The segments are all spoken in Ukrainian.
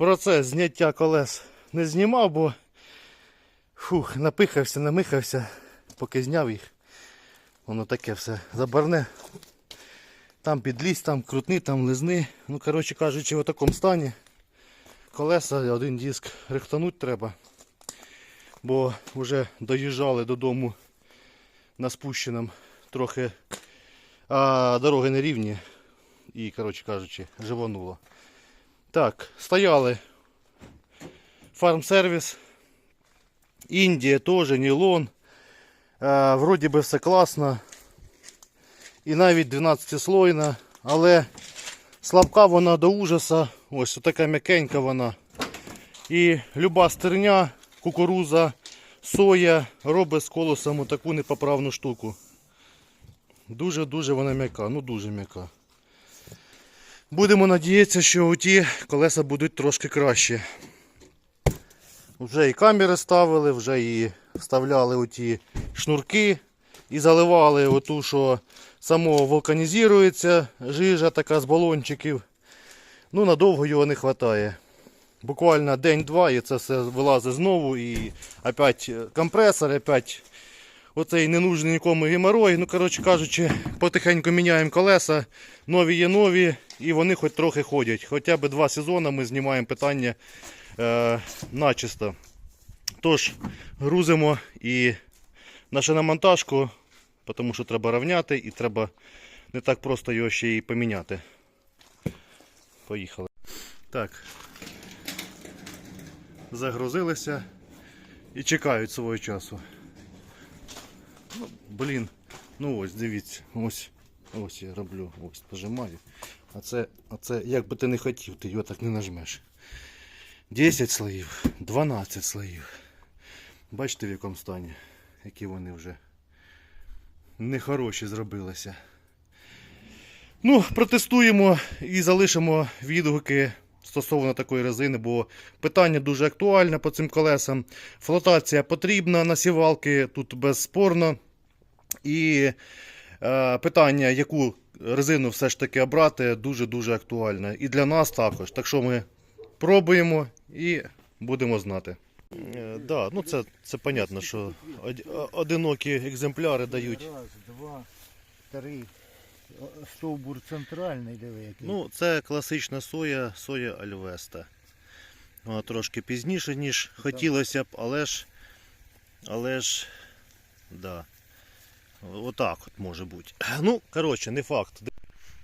процес зняття колес не знімав, бо фух, напихався, намихався, поки зняв їх. Воно таке все забарне. Там підлізь, там крутни, там лизни. Ну, коротше кажучи, в такому стані колеса, один диск рихтануть треба. Бо вже доїжджали додому на спущеному трохи а, дороги не рівні. І, коротше кажучи, живонуло. Так, стояли фармсервіс. Індія теж, нілон. Е, вроді би все класно. І навіть 12 слойна, але слабка вона до ужаса. Ось така м'якенька вона. І люба стерня, кукуруза, соя робить з колосом таку непоправну штуку. Дуже-дуже вона м'яка, ну дуже м'яка. Будемо надіятися, що у ті колеса будуть трошки краще. Вже і камери ставили, вже і вставляли оті шнурки і заливали оту, що само вулканізується жижа така з балончиків. Ну, надовго його не вистачає. Буквально день-два і це все вилазить знову і опять компресор, опять оцей ненужний нікому геморой. Ну, коротше кажучи, потихеньку міняємо колеса, нові є нові, і вони хоч трохи ходять. Хоча б два сезони ми знімаємо питання е, начисто. Тож, грузимо і на шиномонтажку, тому що треба рівняти і треба не так просто його ще і поміняти. Поїхали. Так. Загрузилися і чекають свого часу. Блін, ну ось, дивіться, ось, ось я роблю, ось пожимаю. А це, а це як би ти не хотів, ти його так не нажмеш. 10 слоїв, 12 слоїв. Бачите в якому стані, які вони вже нехороші зробилися. Ну, протестуємо і залишимо відгуки стосовно такої резини, бо питання дуже актуальне по цим колесам. Флотація потрібна на сівалки, тут безспорно. І е, питання, яку резину все ж таки обрати, дуже-дуже актуальне. І для нас також. Так що ми пробуємо і будемо знати. Е, да, ну це, це понятно, що од- одинокі екземпляри дають. Раз, два, три. Стовбур центральний, диви який. Ну, це класична соя, соя Альвеста. Вона трошки пізніше, ніж хотілося б, але ж. Але ж. Да. Отак от може бути. Ну, коротше, не факт.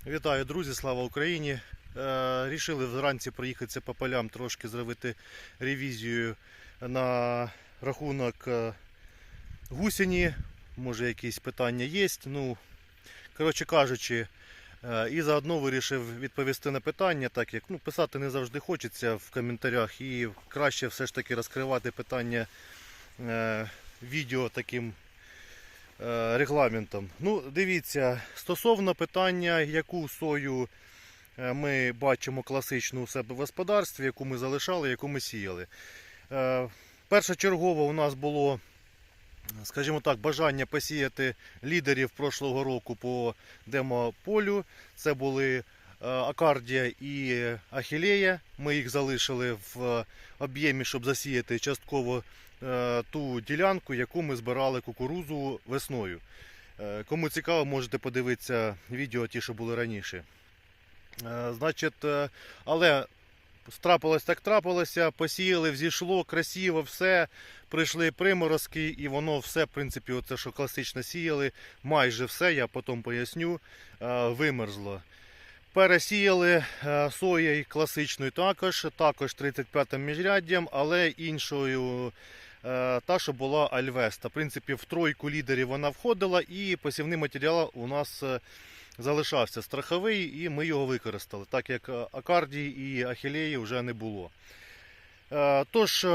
Вітаю, друзі, слава Україні. Е, рішили вранці проїхатися по полям, трошки зробити ревізію на рахунок е, гусені. Може, якісь питання є. Ну, коротше кажучи, Е, І заодно вирішив відповісти на питання, так як ну, писати не завжди хочеться в коментарях, і краще все ж таки розкривати питання е, відео таким е, регламентом. Ну, дивіться, стосовно питання, яку сою е, ми бачимо класичну у себе в господарстві, яку ми залишали, яку ми сіяли. Е, першочергово у нас було скажімо так, бажання посіяти лідерів прошлого року по демополю. Це були е, Акардія і Ахілея. Ми їх залишили в об'ємі, щоб засіяти частково е, ту ділянку, яку ми збирали кукурузу весною. Е, Кому цікаво, можете подивитися відео, ті, що були раніше. Значить, але трапилось так трапилося, посіяли, взійшло, красиво, все. Прийшли приморозки, і воно все, в принципі, оце, що класично сіяли, майже все, я потім поясню, е, вимерзло. Пересіяли е, соєю класичною також, також 35-м міжряддям, але іншою е, та, що була Альвеста. В принципі, в тройку лідерів вона входила, і посівний матеріал у нас залишався страховий, і ми його використали, так як Акардії і Ахілеї вже не було. Тож,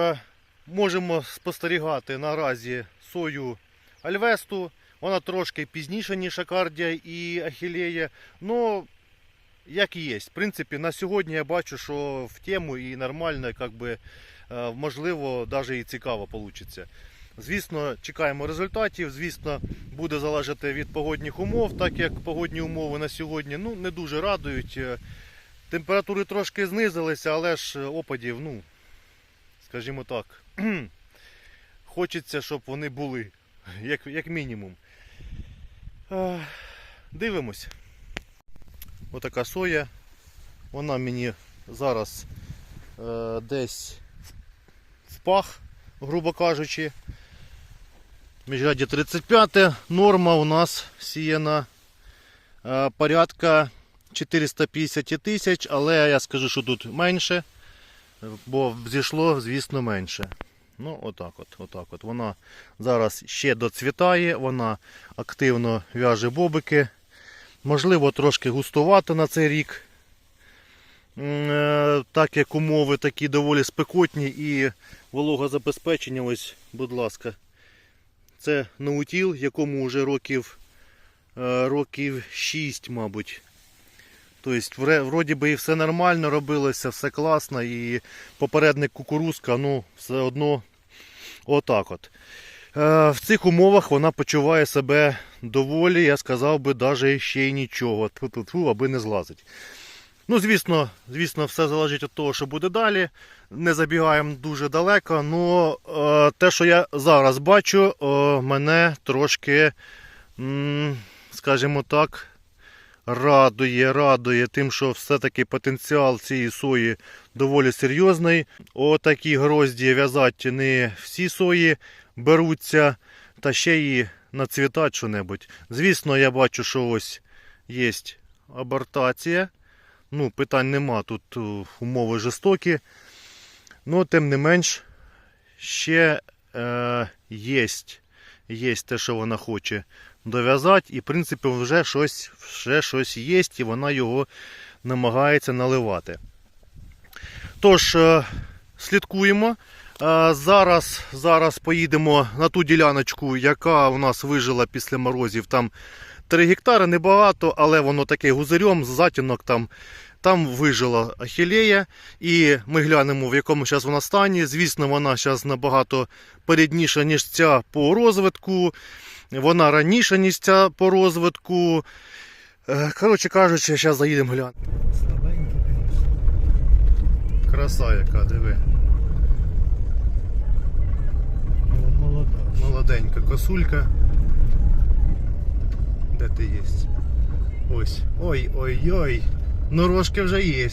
можемо спостерігати наразі сою Альвесту. Вона трошки пізніша, ніж Акардія і Ахілея. Ну, як і є. В принципі, на сьогодні я бачу, що в тему і нормально, як би, е, можливо, навіть і цікаво вийде. Звісно, чекаємо результатів. Звісно, буде залежати від погодних умов, так як погодні умови на сьогодні ну, не дуже радують. Е, Температури трошки знизилися, але ж опадів, ну, скажімо так, хочеться, щоб вони були, як, як мінімум. Дивимось. Отака соя. Вона мені зараз е, десь в пах, грубо кажучи. Міжряді 35 норма у нас сіяна е, порядка 450 тисяч, але я скажу, що тут менше, бо зійшло, звісно, менше. Ну, отак от, отак от. Вона зараз ще доцвітає, вона активно в'яже бобики. Можливо, трошки густувато на цей рік. Е, Так як умови такі доволі спекотні і вологозабезпечення, ось, будь ласка. Це наутіл, якому вже років, е, років 6, мабуть. Тобто, вроді би і все нормально робилося, все класно, і попередник кукурузка, ну, все одно отак от. Е, В цих умовах вона почуває себе доволі, я сказав би, навіть ще й нічого. Тьфу-тьфу-тьфу, аби не злазить. Ну, звісно, звісно, все залежить від того, що буде далі. Не забігаємо дуже далеко. але те, що я зараз бачу, е, мене трошки, скажімо так, радує, радує тим, що все-таки потенціал цієї сої доволі серйозний. Отакі грозді в'язати не всі сої беруться, та ще й нацвітати що-небудь. Звісно, я бачу, що ось є абортація. Ну, питань нема, тут е, умови жорстокі. Ну, тим не менш, ще е, є, є те, що вона хоче дов'язати, і, в принципі, вже щось, вже щось є, і вона його намагається наливати. Тож, е, слідкуємо. Е, Зараз, зараз поїдемо на ту діляночку, яка у нас вижила після морозів. Там 3 гектари небагато, але воно таке гузарем, затінок там. Там вижила ахілея, і ми глянемо, в якому зараз вона стані. Звісно, вона зараз набагато передніша, ніж ця по розвитку. Вона раніша, ніж ця по розвитку. Е, Коротше кажучи, зараз заїдемо глянемо. Слабенький, звісно. Краса яка, диви. Ну, Молода. Молоденька косулька. Де ти є? Ось. Ой-ой-ой. Ну рожки вже є.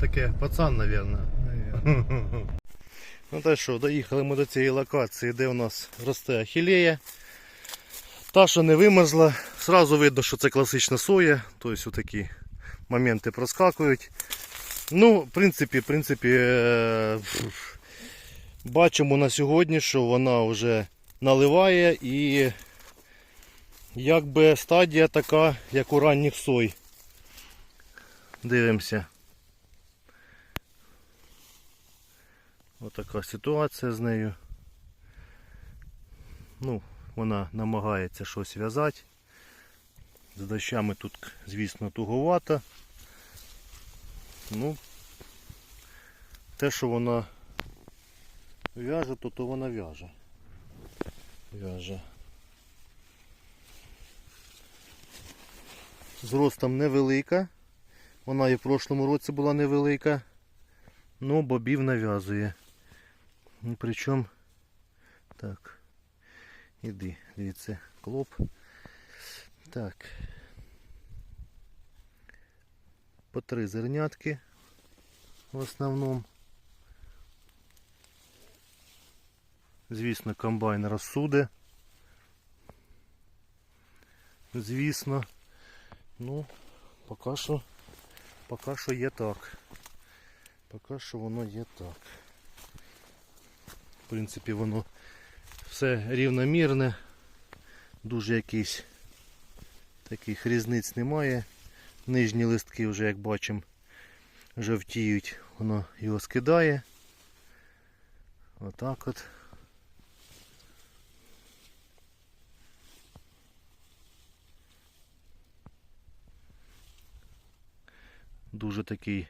Таке, пацан, мабуть. Ну та що, доїхали ми до цієї локації, де у нас росте ахілея. Та, що не вимерзла, Сразу видно, що це класична соя, тобто такі моменти проскакують. Ну, в принципі, в принципі, е, бачимо на сьогодні, що вона вже наливає і якби стадія така, як у ранніх сой. Дивимося. Отака ситуація з нею. Ну, вона намагається щось в'язати. З дощами тут, звісно, туговато. Ну, те, що вона в'яже, то, то вона в'яже. В'яже. Зростом невелика. Вона і в прошлому році була невелика. Ну, бобів нав'язує. Ну, причому так. Іди, дивіться, клоп. Так. По три зернятки в основному. Звісно, комбайн розсуде. Звісно. Ну, поки що, поки що є так. Поки що воно є так. В принципі, воно все рівномірне, дуже якийсь таких різниць немає. Нижні листки вже, як бачимо, жовтіють, воно його скидає. Отак от. Дуже такий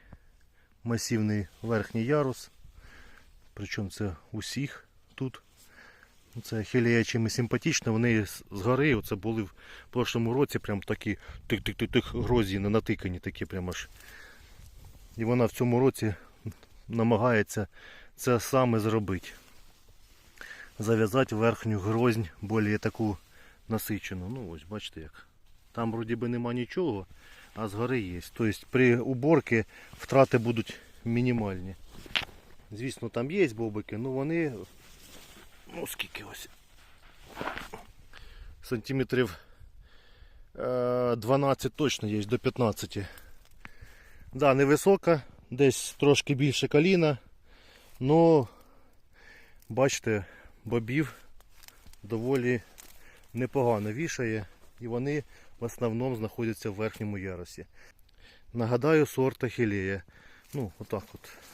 масивний верхній ярус. Причому це усіх тут. Це хілія чимось вони з з гори оце були в прошлому році прям такі тих-тих-тих грозі натикані, такі прям аж І вона в цьому році намагається це саме зробити. Зав'язати верхню грознь більш таку насичену. Ну ось бачите як. Там вроді би нема нічого, а згори є. Тобто при уборці втрати будуть мінімальні. Звісно, там є бобики, але вони. Ну скільки ось. Сантиметрів е, 12 точно є, до 15. Да, невисока, десь трошки більше коліна. Ну, бачите, бобів доволі непогано вішає. І вони в основному знаходяться в верхньому ярусі. Нагадаю, сорт ахілея. Ну, отак от.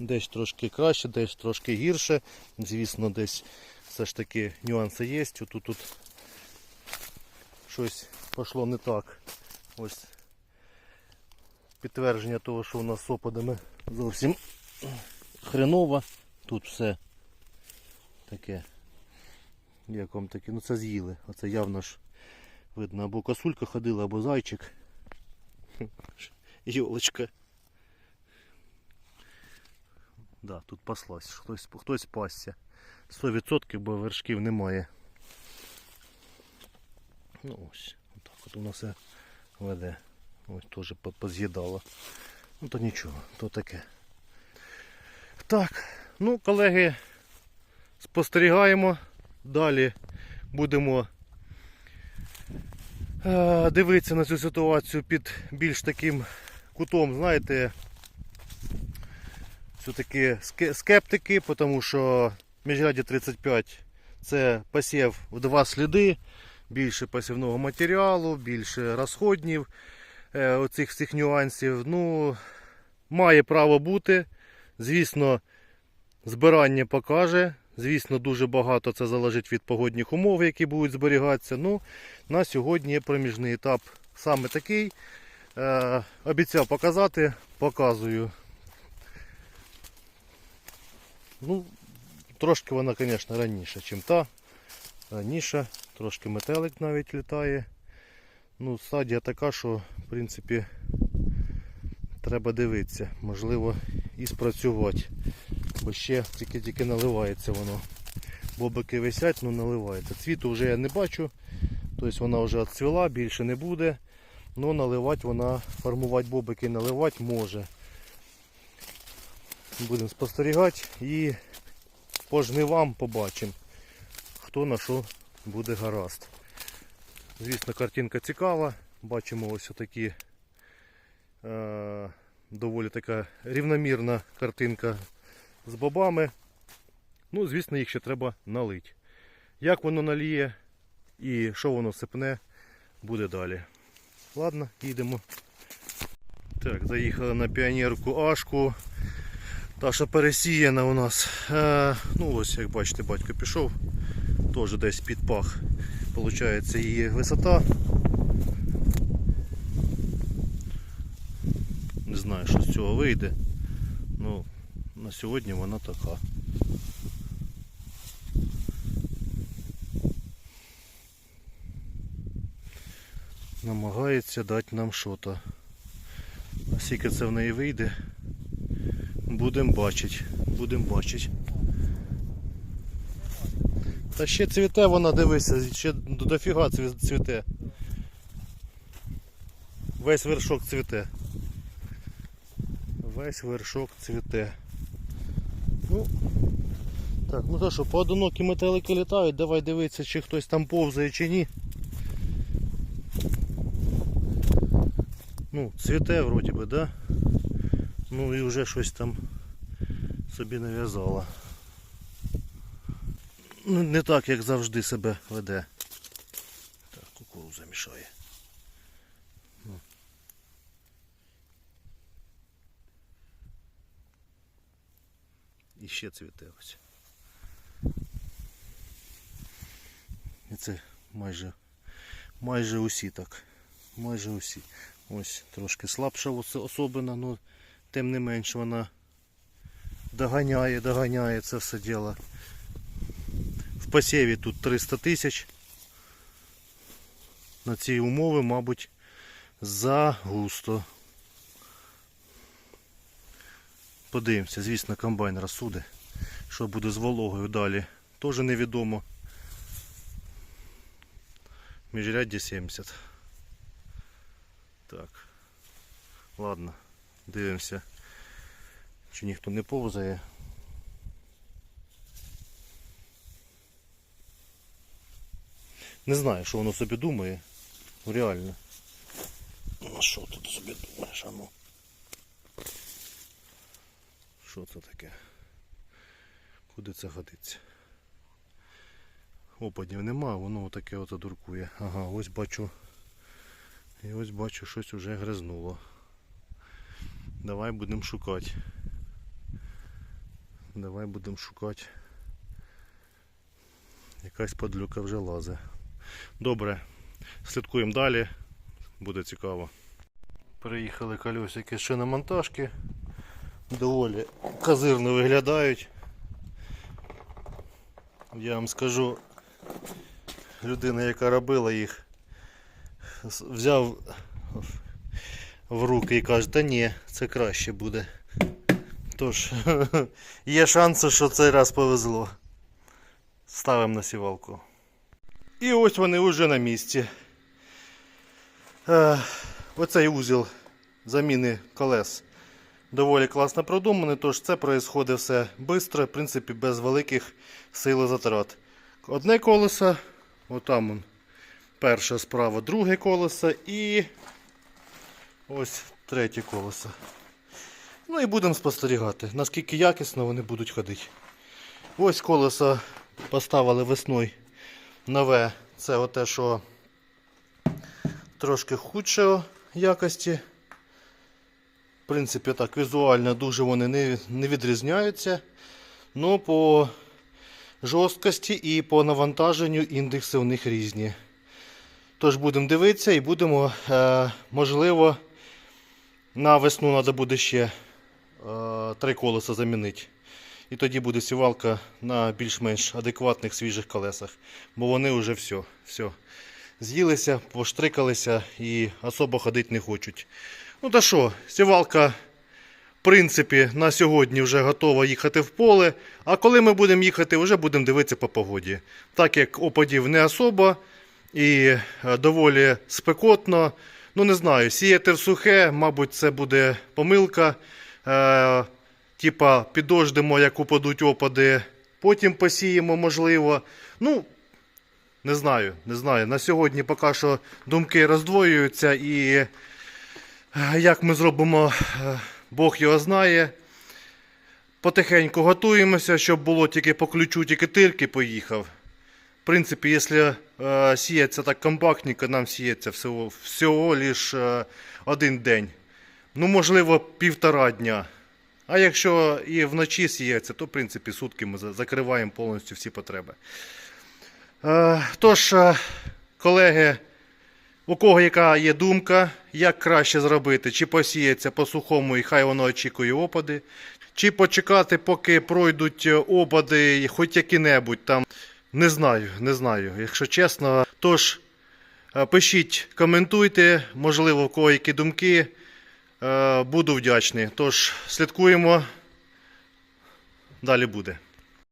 Десь трошки краще, десь трошки гірше. Звісно, десь все ж таки нюанси є. Отут тут щось пішло не так. Ось підтвердження того, що у нас з опадами зовсім хреново. Тут все таке. Як вам таке? Ну це з'їли. Оце явно ж видно або косулька ходила, або зайчик. Йолочка. Да, тут паслась. Хтось, хтось пасся. 100%, бо вершків немає. Ну ось, отак от нас все веде. Ось теж поз'їдало. Ну то нічого, то таке. Так, ну, колеги, спостерігаємо. Далі будемо е, дивитися на цю ситуацію під більш таким кутом, знаєте, все-таки скептики, тому що міжряді 35 це посів в два сліди, більше посівного матеріалу, більше розходнів, е, оцих всіх нюансів. Ну, має право бути. Звісно, збирання покаже. Звісно, дуже багато це залежить від погодних умов, які будуть зберігатися. Ну, на сьогодні проміжний етап саме такий. Е, обіцяв показати, показую. Ну, трошки вона, звісно, раніше, ніж та. Раніше, трошки метелик навіть літає. Ну, стадія така, що в принципі треба дивитися. Можливо і спрацювати. Бо ще тільки-тільки наливається воно. Бобики висять, ну наливається. Цвіту вже я не бачу. Тобто вона вже відцвіла, більше не буде. Ну наливати вона, формувати бобики наливати може. Будемо спостерігати і по жнивам побачимо, хто на що буде гаразд. Звісно, картинка цікава. Бачимо ось такі е, доволі така рівномірна картинка з бобами. Ну, звісно, їх ще треба налити. Як воно наліє і що воно сипне, буде далі. Ладно, їдемо. Так, заїхали на піонерку Ашку. Та що пересіяна у нас. Е, ну ось, як бачите, батько пішов. Теж десь під пах. Получається її висота. Не знаю, що з цього вийде. Ну, на сьогодні вона така. Намагається дати нам що-то. А скільки це в неї вийде, будемо бачити. Будемо бачити. Та ще цвіте вона, дивися, ще дофіга цві- цвіте. Весь вершок цвіте. Весь вершок цвіте. Ну, так, ну то що, поодинокі метелики літають, давай дивитися, чи хтось там повзає чи ні. Ну, цвіте вроді би, да? Ну і вже щось там собі нав'язала. Ну, не так, як завжди себе веде. Так, кукуруза мішає. Ну. І ще цвіте ось. І це майже, майже усі так. Майже усі. Ось трошки слабша ос- особина, але тим не менш вона доганяє, доганяє це все діло. В посіві тут 300 тисяч. На ці умови, мабуть, загусто. Подивимося, звісно, комбайн розсуде. Що буде з вологою далі, теж невідомо. Міжрядді 70. Так. Ладно, дивимося. Чи ніхто не повзає. Не знаю, що воно собі думає. Реально. Ну, що ти собі думаєш, а ну? Що це таке? Куди це годиться? Опадів нема, воно таке от дуркує. Ага, ось бачу. І ось бачу, щось уже гризнуло. Давай будемо шукати. Давай будемо шукати. Якась подлюка вже лазе. Добре, слідкуємо далі. Буде цікаво. Приїхали колесики на монтажки. Доволі казирно виглядають. Я вам скажу, людина, яка робила їх, взяв в руки і каже, та ні, це краще буде. Тож, є шанси, що цей раз повезло. Ставимо на сівалку. І ось вони вже на місці. Е, оцей узіл заміни колес доволі класно продуманий, тож це відбувається все швидко, в принципі, без великих сил затрат. Одне колесо, отам он, перше справа, друге колесо і ось третє колесо. Ну і будемо спостерігати, наскільки якісно вони будуть ходити. Ось колесо поставили весною нове. Це оте, що трошки худшої якості. В принципі, так, візуально дуже вони не, не відрізняються. Ну, по жорсткості і по навантаженню індекси у них різні. Тож будемо дивитися і будемо, е, можливо, на весну треба буде ще е, три колеса замінити. І тоді буде сівалка на більш-менш адекватних свіжих колесах. Бо вони вже все, все. З'їлися, поштрикалися і особо ходити не хочуть. Ну та що, сівалка, в принципі, на сьогодні вже готова їхати в поле. А коли ми будемо їхати, вже будемо дивитися по погоді. Так як опадів не особо і е, доволі спекотно. Ну не знаю, сіяти в сухе, мабуть, це буде помилка. Е, типа підождемо, як упадуть опади, потім посіємо, можливо. Ну, не знаю, не знаю. На сьогодні поки що думки роздвоюються і е, як ми зробимо, е, Бог його знає. Потихеньку готуємося, щоб було тільки по ключу, тільки тирки поїхав. В принципі, якщо е, сіється так компактненько, нам сіється всього, всього лиш е, один день. Ну, можливо, півтора дня. А якщо і вночі сіється, то в принципі сутки ми закриваємо повністю всі потреби. Е, Тож, е, колеги, у кого яка є думка, як краще зробити, чи посіяться по сухому і хай воно очікує опади, чи почекати, поки пройдуть е, опади, хоч які-небудь там. Не знаю, не знаю, якщо чесно. Тож, е, пишіть, коментуйте, можливо, в кого які думки. Е, Буду вдячний. Тож, слідкуємо. Далі буде.